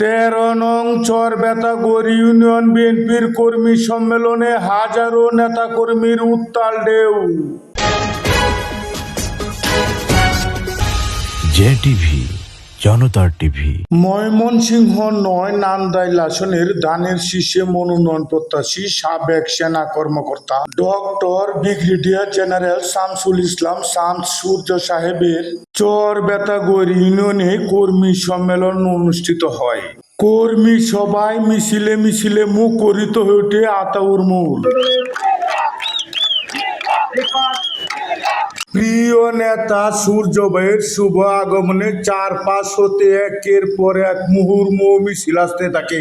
তেরো নং চর বেতাগর ইউনিয়ন বিএনপির কর্মী সম্মেলনে হাজারো নেতাকর্মীর উত্তাল ঢেউ। জেটিভি টিভি জনতার টিভি। ময়মনসিংহ নয় নান্দাইল আসনের দানের শীর্ষে মনোনয়ন প্রত্যাশী সাবেক সেনা কর্মকর্তা doctor brigadier general Shamsul Islam Shams Surya সাহেবের চর বেতাগর ইউনিয়নে কর্মী সম্মেলন অনুষ্ঠিত হয়। কর্মী সবাই মিছিলে মিছিলে মুখরিত হয়ে ওঠে আতাউর মূল প্রিয় নেতা সূর্য ভাইয়ের শুভ আগমনে চার পাঁচ হতে একের পর এক মুহুর্মুহ মিছিল আসতে থাকে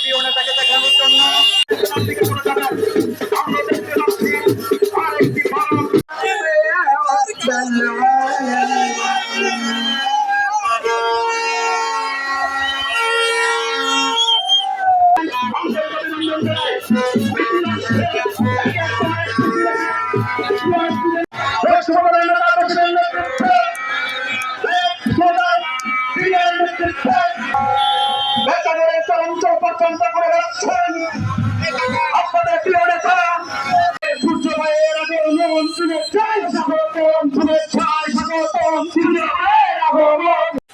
প্রিয় নেতাকে দেখানোর জন্য। আমরা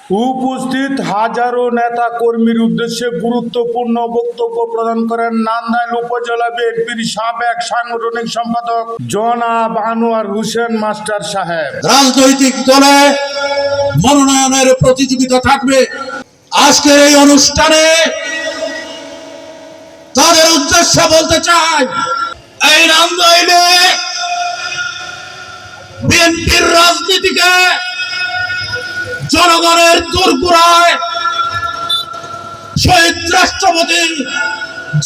উপস্থিত হাজারো নেতা কর্মীর উদ্দেশ্যে গুরুত্বপূর্ণ বক্তব্য প্রদান করেন নান্দাইল উপজেলা বিএনপির সাবেক সাংগঠনিক সম্পাদক জনাব আনোয়ার হোসেন মাস্টার সাহেব। রাজনৈতিক দলে মনোনয়নের প্রতিযোগিতা থাকবে। আজকের এই অনুষ্ঠানে তাদের উদ্দেশ্যে বলতে চাই, এই নান্দাইলে বিএনপির রাজনীতিকে জনগণের দুর্গুড়ায় শহীদ রাষ্ট্রপতি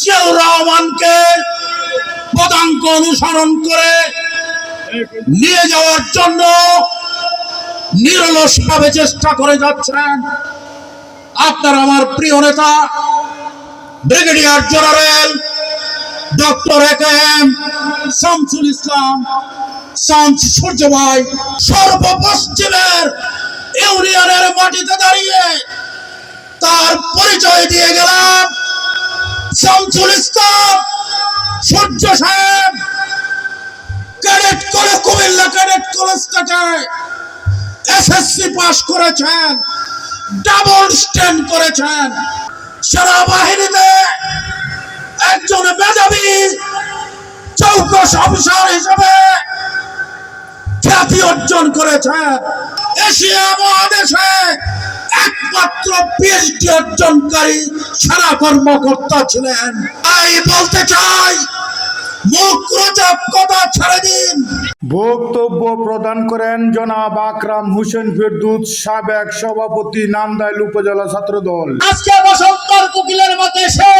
জিয়াউর রহমানকে পদাঙ্ক অনুসরণ করে নিয়ে যাওয়ার জন্য নিরলস ভাবে চেষ্টা করে যাচ্ছেন। আপনার আমার প্রিয় নেতা, brigadier general doctor A K M Shamsul Islam, Shams Surya ভাই সর্বপশ্চিমের ইউনিয়নের মাটিতে দাঁড়িয়ে তার পরিচয় দিয়ে গেলাম শামসুল ইসলাম সূর্য সাহেব। Cadet college Comilla cadet college থেকে এসএসসি পাস করেছেন, ডাবল স্ট্যান্ড করেছেন। সেনাবাহিনীতে একজন মেধাবী চৌকস অফিসার হিসেবে খ্যাতি অর্জন করেছেন এশিয়া মহাদেশে একমাত্র পিএইচডি অর্জনকারী সেনা কর্মকর্তা ছিলেন। তাই বলতে চাই মুখ রোচক কথা ছেড়ে দিন। বক্তব্য প্রদান করেন জনাব আকরাম হোসেন ফেরদুত সাবেক সভাপতি নান্দাইল উপজেলা ছাত্রদল। আজকে বসন্তর কোকিলের মতো সে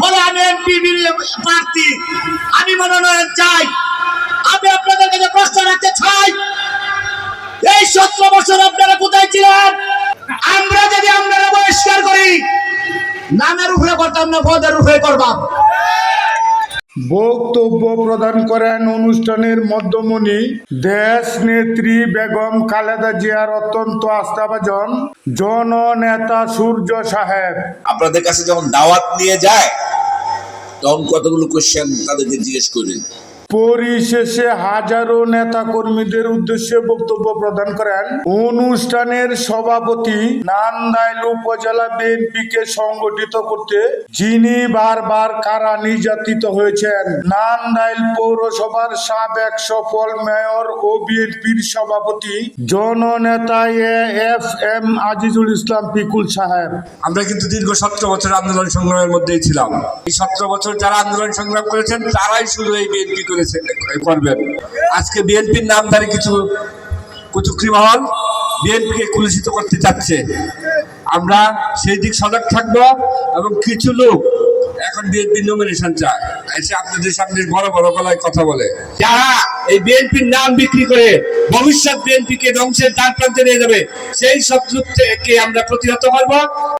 বলে আমি এমপি প্রার্থী। আমি মনোনয়ন ছিলেন আমরা যদি আপনারা বহিষ্কার করি নামের উপরে করতাম না পদের উপরে করবাম। বক্তব্য প্রদান করেন অনুষ্ঠানের মধ্যমণি দেশ নেত্রী বেগম খালেদা জিয়ার অত্যন্ত আস্থাভাজন জননেতা সূর্য সাহেব। আপনাদের কাছে যখন দাওয়াত নিয়ে যায় তখন কতগুলো কোশ্চেন তাদেরকে জিজ্ঞেস করেন পরিশেষে হাজারো নেতা কর্মীদের উদ্দেশ্যে বক্তব্য প্রদান করেন অনুষ্ঠানের সভাপতি নান্দাইল উপজেলা বিএনপিকে সংগঠিত করতে যিনি বারবার কারা নির্যাতিত হয়েছেন। নান্দাইল পৌরসভার সাবেক সফল মেয়র ও বিএনপির সভাপতি জননেতা এফ এম আজিজুল ইসলাম পিকুল সাহেব। আমরা কিন্তু দীর্ঘ সতেরো বছর আন্দোলন সংগ্রামের মধ্যেই ছিলাম। এই সতেরো বছর যারা আন্দোলন সংগ্রাম করেছেন, তারাই শুধু এই বিএনপি করেছে করবেন আজকে বিএনপির নামধারী কিছু কুচুকরি মহল বিএনপিকে কুলুষিত করতে চাচ্ছে। আমরা সেই দিক সজাগ থাকব এবং কিছু লোক এখন বিএনপি নমিনেশন চায়। এসে আপনাদের সামনে বড় বড় গলায় কথা বলে। যারা এই বিএনপির নাম বিক্রি করে ভবিষ্যৎ বিএনপিকে ধ্বংসের দ্বার প্রান্তে নিয়ে যাবে। সেই সব থেকে আমরা প্রতিহত করব।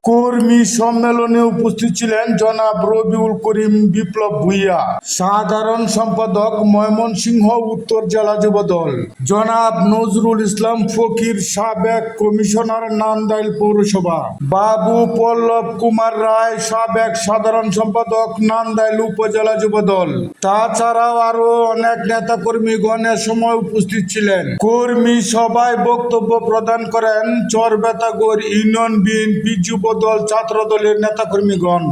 কর্মী সম্মেলনে উপস্থিত ছিলেন জনাব রবিউল করিম বিপ্লব ভুইয়া, সাধারণ সম্পাদক ময়মনসিংহ উত্তর জেলা যুবদল, জনাব নজরুল ইসলাম ফকির সাবেক কমিশনার নান্দাইল পৌরসভা, বাবু পল্লব কুমার রায় সাবেক সাধারণ সম্পাদক নান্দাইল উপজেলা যুবদল। তাছাড়াও আরও অনেক নেতা কর্মীগণ এ সময় উপস্থিত ছিলেন। কর্মী সভায় বক্তব্য প্রদান করেন চরবেতাগর ইউনিয়ন বিএনপি যুবদল নেতা নেতাকর্মীগণ।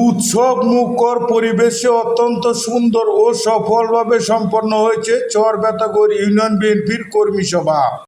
উৎসব মুখর পরিবেশে অত্যন্ত সুন্দর ও সফলভাবে সম্পন্ন হয়েছে চর বেতাগর ইউনিয়ন বিএনপির কর্মী সভা।